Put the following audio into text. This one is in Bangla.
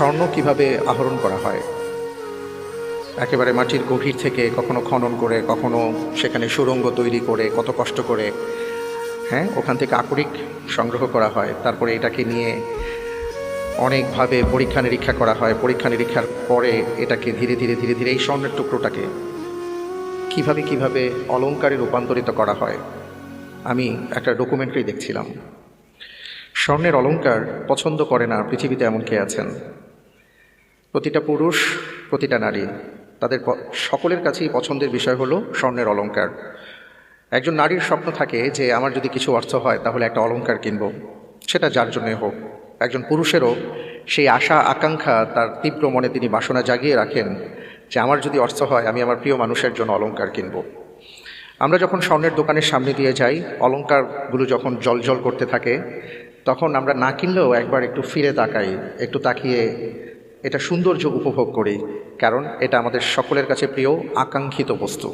স্বর্ণ কীভাবে আহরণ করা হয়? একেবারে মাটির গভীর থেকে কখনো খনন করে, কখনো সেখানে সুড়ঙ্গ তৈরি করে, কত কষ্ট করে হ্যাঁ ওখান থেকে আকরিক সংগ্রহ করা হয়। তারপরে এটাকে নিয়ে অনেকভাবে পরীক্ষা নিরীক্ষা করা হয়। পরীক্ষা নিরীক্ষার পরে এটাকে ধীরে ধীরে ধীরে ধীরে এই স্বর্ণের টুকরোটাকে কীভাবে কীভাবে অলঙ্কারে রূপান্তরিত করা হয়? আমি একটা ডকুমেন্টারি দেখছিলাম। স্বর্ণের অলঙ্কার পছন্দ করে না, পৃথিবীতে এমন কে আছেন? প্রতিটা পুরুষ, প্রতিটা নারী, তাদের সকলের কাছেই পছন্দের বিষয় হলো স্বর্ণের অলংকার। একজন নারীর স্বপ্ন থাকে যে, আমার যদি কিছু অর্থ হয়, তাহলে একটা অলংকার কিনব। সেটা যার জন্যই হোক। একজন পুরুষেরও সেই আশা, আকাঙ্ক্ষা, তার তীব্র মনে তিনি বাসনা জাগিয়ে রাখেন যে, আমার যদি অর্থ হয়, আমি আমার প্রিয় মানুষের জন্য অলংকার কিনব। আমরা যখন স্বর্ণের দোকানের সামনে দিয়ে যাই, অলংকারগুলো যখন জলজল করতে থাকে, তখন আমরা না কিনলেও একবার একটু ফিরে তাকাই, একটু তাকিয়ে এটা সৌন্দর্য উপভোগ করি কারণ এটা আমাদের সকলের কাছে প্রিয় আকাঙ্ক্ষিত বস্তু।